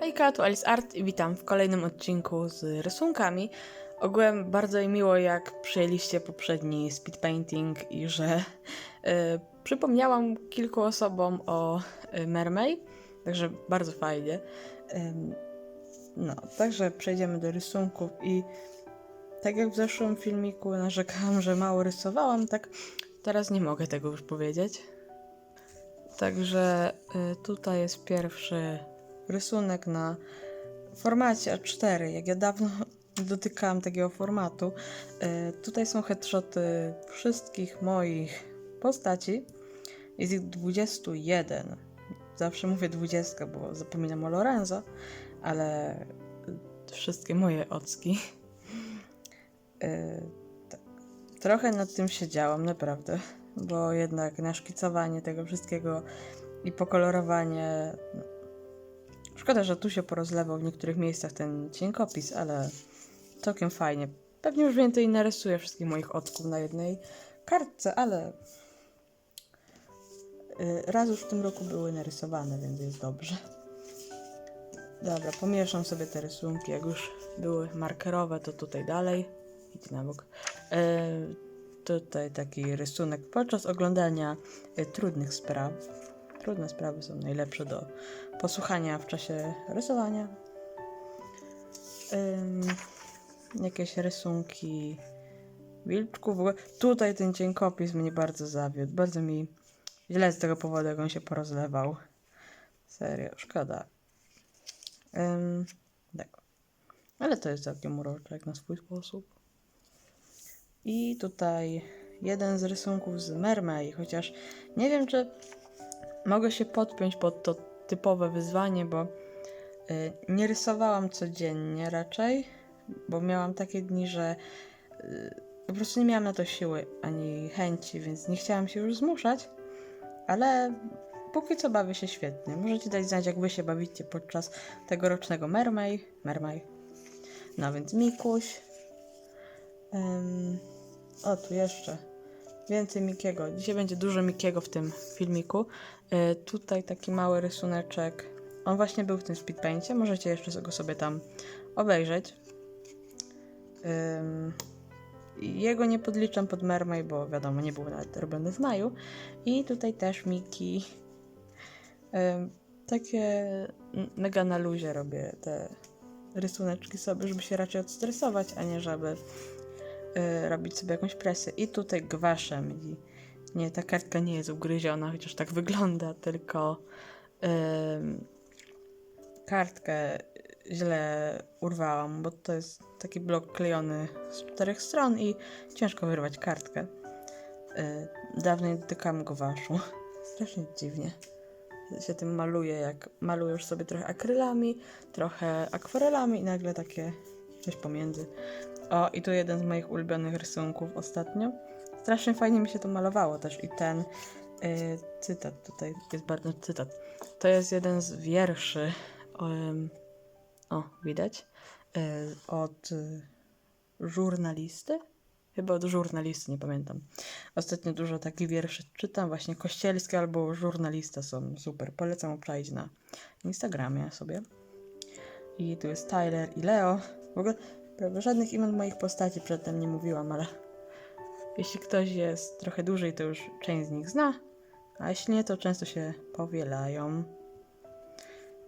Hejka, tu Alice Art i witam w kolejnym odcinku z rysunkami. Ogółem bardzo mi miło, jak przyjęliście poprzedni speed painting i że y, przypomniałam kilku osobom o y, Mermay, także bardzo fajnie. No, także przejdziemy do rysunków i tak jak w zeszłym filmiku narzekałam, że mało rysowałam, tak teraz nie mogę tego już powiedzieć. Także y, tutaj jest pierwszy rysunek na formacie A4. Jak ja dawno dotykałam takiego formatu. Y, tutaj są headshoty wszystkich moich postaci. Jest ich 21. Zawsze mówię 20, bo zapominam o Lorenzo, ale wszystkie moje ocki. Y. Trochę nad tym siedziałam, naprawdę, bo jednak naszkicowanie tego wszystkiego i pokolorowanie. Szkoda, że tu się porozlewał w niektórych miejscach ten cienkopis, ale całkiem fajnie. Pewnie już więcej narysuję wszystkich moich ocków na jednej kartce, ale y, raz już w tym roku były narysowane, więc jest dobrze. Dobra, pomieszam sobie te rysunki. Jak już były markerowe, to tutaj dalej. Idź na bok. E, tutaj taki rysunek podczas oglądania e, trudnych spraw. Trudne sprawy są najlepsze do posłuchania w czasie rysowania. Ym, jakieś rysunki wilczków. W ogóle tutaj ten cienkopis mnie bardzo zawiódł. Bardzo mi źle z tego powodu, jak on się porozlewał. Serio, szkoda. Ym, tak. Ale to jest całkiem urocze, jak na swój sposób. I tutaj jeden z rysunków z Mermay, chociaż nie wiem, czy mogę się podpiąć pod to typowe wyzwanie, bo y, nie rysowałam codziennie raczej, bo miałam takie dni, że y, po prostu nie miałam na to siły ani chęci, więc nie chciałam się już zmuszać, ale póki co bawię się świetnie. Możecie dać znać, jak wy się bawicie podczas tegorocznego Mermay. Mermay. No więc Mikuś. Ym, o, tu jeszcze. Więcej Mikiego. Dzisiaj będzie dużo Mikiego w tym filmiku. Y, tutaj taki mały rysuneczek. On właśnie był w tym speedpaincie. Możecie jeszcze go sobie tam obejrzeć. Jego nie podliczam pod Mermay, bo wiadomo, nie był nawet robiony w maju. I tutaj też Miki. Takie mega na luzie robię te rysuneczki sobie, żeby się raczej odstresować, a nie żeby y, robić sobie jakąś presję. I tutaj gwaszem. I nie, ta kartka nie jest ugryziona, chociaż tak wygląda, tylko ym, kartkę źle urwałam, bo to jest taki blok klejony z czterech stron i ciężko wyrwać kartkę. Y, dawno nie dotykałam gwaszu. Strasznie dziwnie się tym maluje, jak malujesz sobie trochę akrylami, trochę akwarelami i nagle takie coś pomiędzy. O, i tu jeden z moich ulubionych rysunków ostatnio. Strasznie fajnie mi się to malowało też i ten y, cytat tutaj jest bardzo cytat. To jest jeden z wierszy. em, o, widać? Y, od y, żurnalisty? Chyba od żurnalisty, nie pamiętam. Ostatnio dużo takich wierszy czytam, właśnie kościelskie albo żurnalista są super. Polecam obczaić na Instagramie sobie. I tu jest Tyler i Leo. W ogóle żadnych imion moich postaci przedtem nie mówiłam, ale jeśli ktoś jest trochę dłużej, to już część z nich zna, a jeśli nie, to często się powielają.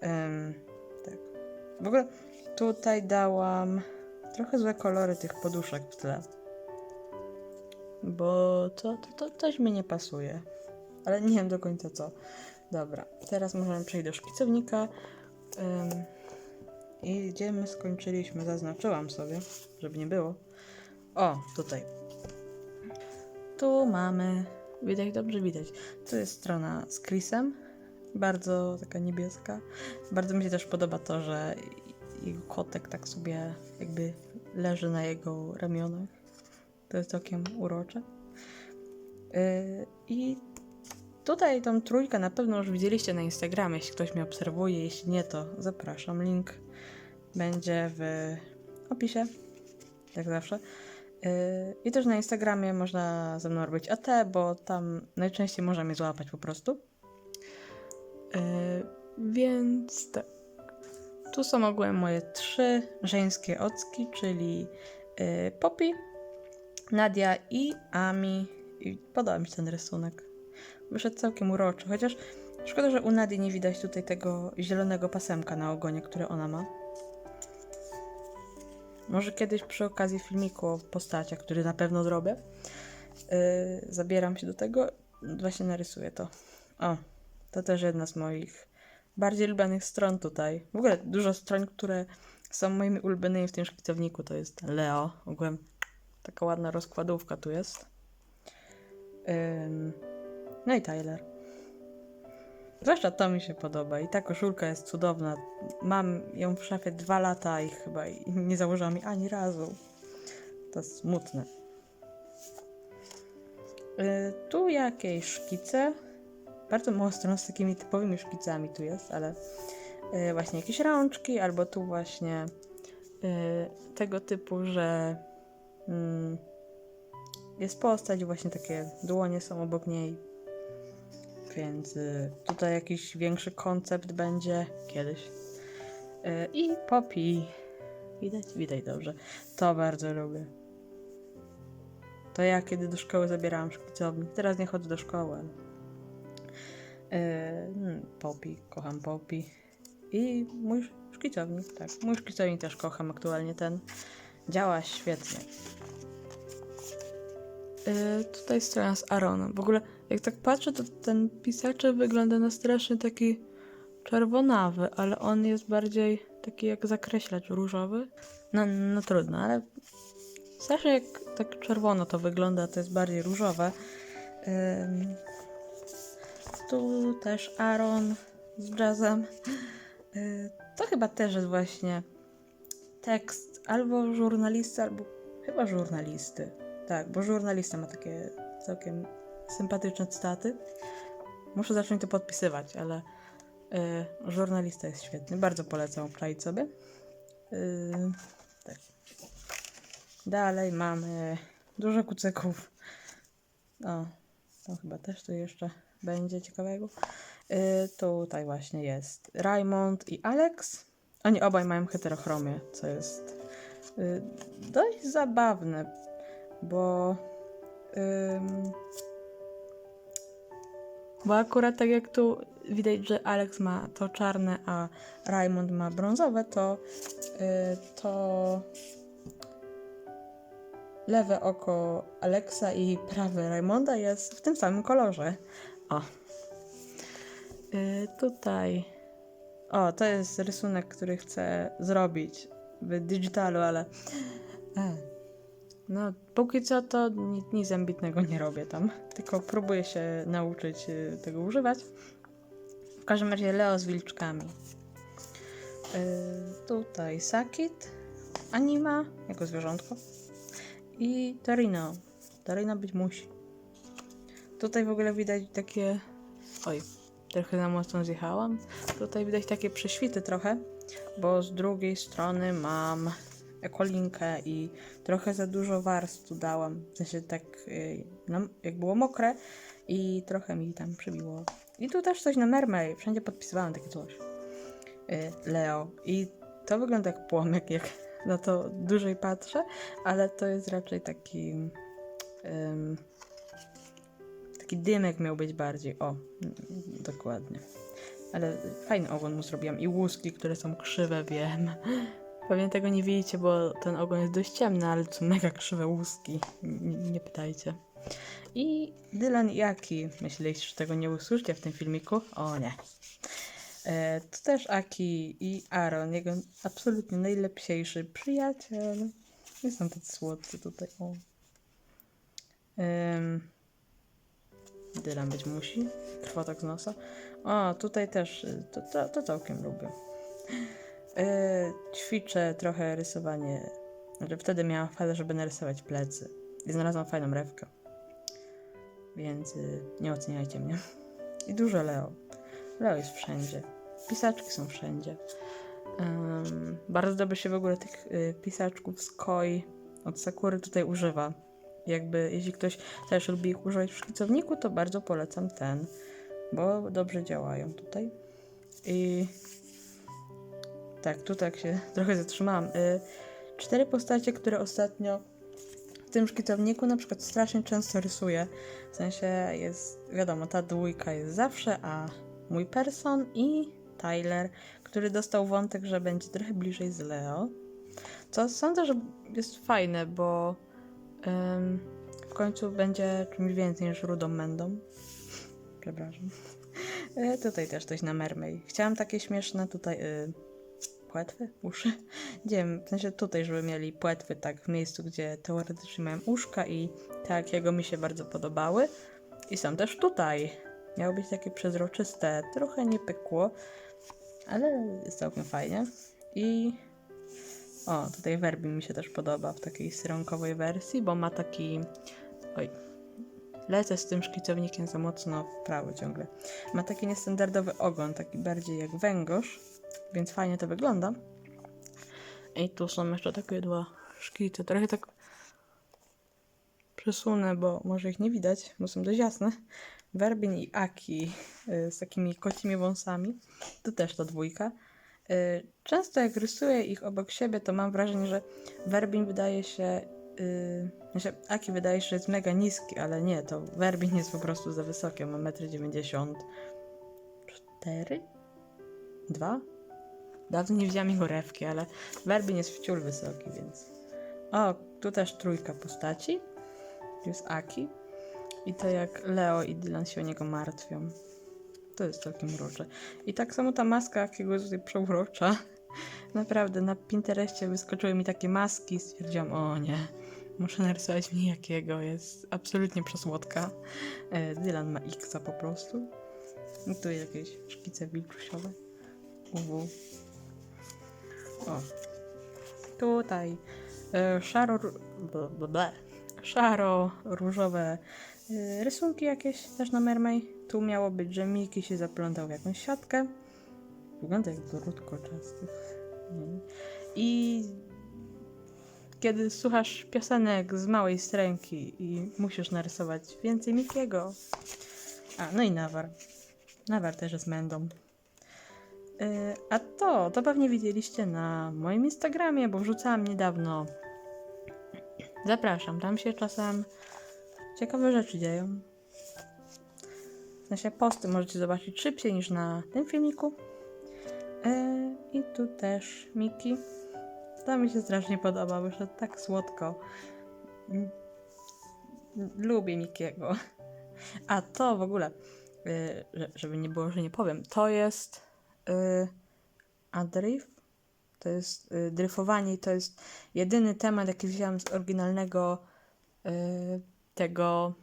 Em, tak. W ogóle tutaj dałam trochę złe kolory tych poduszek w tle. Bo to, to, to coś mi nie pasuje. Ale nie wiem do końca co. Dobra, teraz możemy przejść do szkicownika. Ym, I gdzie my skończyliśmy? Zaznaczyłam sobie, żeby nie było. O, tutaj. Tu mamy. Widać, dobrze widać. Tu jest strona z Chrisem. Bardzo taka niebieska. Bardzo mi się też podoba to, że jego kotek tak sobie jakby leży na jego ramionach. To jest całkiem urocze. Yy, I tutaj tą trójkę na pewno już widzieliście na Instagramie, jeśli ktoś mnie obserwuje. Jeśli nie, to zapraszam. Link będzie w opisie, jak zawsze. Yy, I też na Instagramie można ze mną robić AT, bo tam najczęściej można mnie złapać po prostu. Yy, więc tak. tu są ogółem moje trzy żeńskie ocki, czyli y, Poppy, Nadia i Ami. I podoba mi się ten rysunek. Wyszedł całkiem uroczy, chociaż szkoda, że u Nadii nie widać tutaj tego zielonego pasemka na ogonie, które ona ma. Może kiedyś przy okazji filmiku o postaciach, który na pewno zrobię, yy, zabieram się do tego, właśnie narysuję to. O, to też jedna z moich bardziej lubianych stron tutaj. W ogóle dużo stron, które są moimi ulubionymi w tym szkicowniku, to jest Leo. Ogółem taka ładna rozkładówka tu jest. Ym, no i Tyler. Zwłaszcza to mi się podoba i ta koszulka jest cudowna. Mam ją w szafie dwa lata i chyba nie założyłam jej ani razu. To smutne. Y, tu jakieś szkice. Bardzo mało stron z takimi typowymi szkicami tu jest, ale y, właśnie jakieś rączki, albo tu właśnie y, tego typu, że mm, jest postać, właśnie takie dłonie są obok niej. Więc y, tutaj jakiś większy koncept będzie kiedyś. Y, I Poppy. Widać? Widać dobrze. To bardzo lubię. To ja kiedy do szkoły zabierałam szkicownik. Teraz nie chodzę do szkoły. Y, mm, Poppy. Kocham Poppy. I mój szkicownik, tak. Mój szkicownik też kocham aktualnie ten. Działa świetnie. Y, tutaj strona z Aaronem. W ogóle, jak tak patrzę, to ten pisaczek wygląda na strasznie taki czerwonawy, ale on jest bardziej taki jak zakreślacz różowy. No, no trudno, ale strasznie jak tak czerwono to wygląda, to jest bardziej różowe. Tu też Aaron z jazzem. Y, to chyba też jest właśnie tekst albo żurnalisty, albo chyba żurnalisty. Tak, bo żurnalista ma takie całkiem sympatyczne cytaty. Muszę zacząć to podpisywać, ale y, żurnalista jest świetny. Bardzo polecam obczaić sobie. Y, tak. Dalej mamy dużo kucyków. O, to chyba też tu jeszcze będzie ciekawego. Y, tutaj właśnie jest Raymond i Alex. Oni obaj mają heterochromię, co jest y, dość zabawne, bo ym, bo akurat tak jak tu widać, że Alex ma to czarne, a Raymond ma brązowe, to y, to lewe oko Alexa i prawe Raymonda jest w tym samym kolorze. O. Y, tutaj. O, to jest rysunek, który chcę zrobić w digitalu, ale. E. No, póki co to nic, nic ambitnego nie robię tam, tylko próbuję się nauczyć y, tego używać. W każdym razie Leo z wilczkami. Y, tutaj Sakit, Anima, jako zwierzątko. I Torino. Torino być musi. Tutaj w ogóle widać takie. Oj, trochę za mocno zjechałam. Tutaj widać takie prześwity trochę, bo z drugiej strony mam ekolinkę i trochę za dużo warstw tu dałam. W sensie tak, y, no, jak było mokre i trochę mi tam przybiło. I tu też coś na mermej. Wszędzie podpisywałam takie coś. Y, Leo. I to wygląda jak płomyk, jak na to dłużej patrzę, ale to jest raczej taki. ym, taki dymek miał być bardziej. O, dokładnie. Ale fajny ogon mu zrobiłam. I łuski, które są krzywe, wiem. Pewnie tego nie widzicie, bo ten ogon jest dość ciemny, ale to mega krzywe łuski. N- nie pytajcie. I Dylan i Aki. Myśleliście, że tego nie usłyszycie w tym filmiku? O nie. E, to też Aki i Aaron, jego absolutnie najlepsiejszy przyjaciel. Są tacy słodcy tutaj. O. Dylan być musi. Krwotok z nosa. O, tutaj też, to, to, to całkiem lubię. E, ćwiczę trochę rysowanie. Znaczy wtedy miałam fazę, żeby narysować plecy. I znalazłam fajną rewkę. Więc y, nie oceniajcie mnie. I dużo Leo. Leo jest wszędzie. Pisaczki są wszędzie. Em, bardzo dobrze się w ogóle tych y, pisaczków z Koi od Sakury tutaj używa. Jakby, jeśli ktoś też lubi ich używać w szkicowniku, to bardzo polecam ten, bo dobrze działają tutaj. I tak, tu tak się trochę zatrzymałam. Y, cztery postacie, które ostatnio w tym szkicowniku na przykład strasznie często rysuję. W sensie jest, wiadomo, ta dwójka jest zawsze, a mój person i Tyler, który dostał wątek, że będzie trochę bliżej z Leo. Co sądzę, że jest fajne, bo ym, w końcu będzie czymś więcej niż rudą mędą. Przepraszam. E, tutaj też coś na mermej. Chciałam takie śmieszne tutaj y, płetwy, uszy. Nie wiem, w sensie tutaj, żeby mieli płetwy tak w miejscu, gdzie teoretycznie mają uszka i tak jego mi się bardzo podobały. I są też tutaj. Miało być takie przezroczyste, trochę nie pykło, ale jest całkiem fajnie. I o, tutaj Werbin mi się też podoba w takiej syronkowej wersji, bo ma taki. Oj. Lecę z tym szkicownikiem za mocno w prawo ciągle. Ma taki niestandardowy ogon, taki bardziej jak węgorz, więc fajnie to wygląda. I tu są jeszcze takie dwa szkice. Trochę tak przesunę, bo może ich nie widać, bo są dość jasne. Werbin i Aki y, z takimi kocimi wąsami. Tu też to dwójka. Y, Często jak rysuję ich obok siebie, to mam wrażenie, że Werbin wydaje się. Yy, znaczy, Aki wydaje się, że jest mega niski, ale nie, to Werbin jest po prostu za wysoki. Ma 1,94 m. 2? Dawno nie widziałam jego rewki, ale Werbin jest wciul wysoki, więc. O, tu też trójka postaci. Jest Aki. I to jak Leo i Dylan się o niego martwią. To jest całkiem urocze. I tak samo ta maska Akiego jest tutaj przeurocza. Naprawdę, na Pinterestie wyskoczyły mi takie maski. Stwierdziłam, o nie, muszę narysować mi jakiego. Jest absolutnie przesłodka. E, Dylan ma X po prostu. I tu jakieś szkice wilczusiowe. Uwu. O. Tutaj e. Szaro-różowe e, rysunki jakieś też na Mermej. Tu miało być, że Miki się zaplątał w jakąś siatkę. Wygląda jak drut koczasty. Nie wiem. I kiedy słuchasz piosenek z małej stręki i musisz narysować więcej Mikiego. A, no i Nawar. Nawar też jest mędą. A to, to pewnie widzieliście na moim Instagramie, bo wrzucałam niedawno. Zapraszam, tam się czasem ciekawe rzeczy dzieją. W posty możecie zobaczyć szybciej niż na tym filmiku. E, I tu też Miki. To mi się strasznie podoba, wyszedł tak słodko. Lubię Mikiego. A to w ogóle, że- żeby nie było, że nie powiem, to jest y, Adrift. To jest y, dryfowanie i to jest jedyny temat, jaki wziąłem z oryginalnego y, tego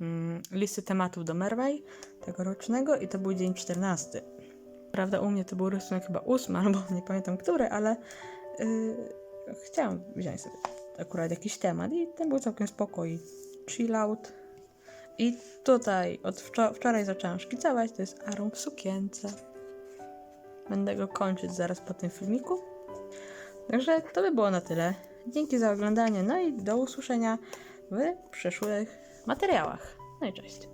mm, listy tematów do Merway tegorocznego i to był dzień 14. Prawda, u mnie to był rysunek chyba ósmy, albo nie pamiętam który, ale yy, chciałam wziąć sobie akurat jakiś temat i ten był całkiem spokój. Chill out. I tutaj od wczor- wczoraj zaczęłam szkicować, to jest Arum w sukience. Będę go kończyć zaraz po tym filmiku. Także to by było na tyle. Dzięki za oglądanie, no i do usłyszenia w przyszłych materiałach. No i cześć.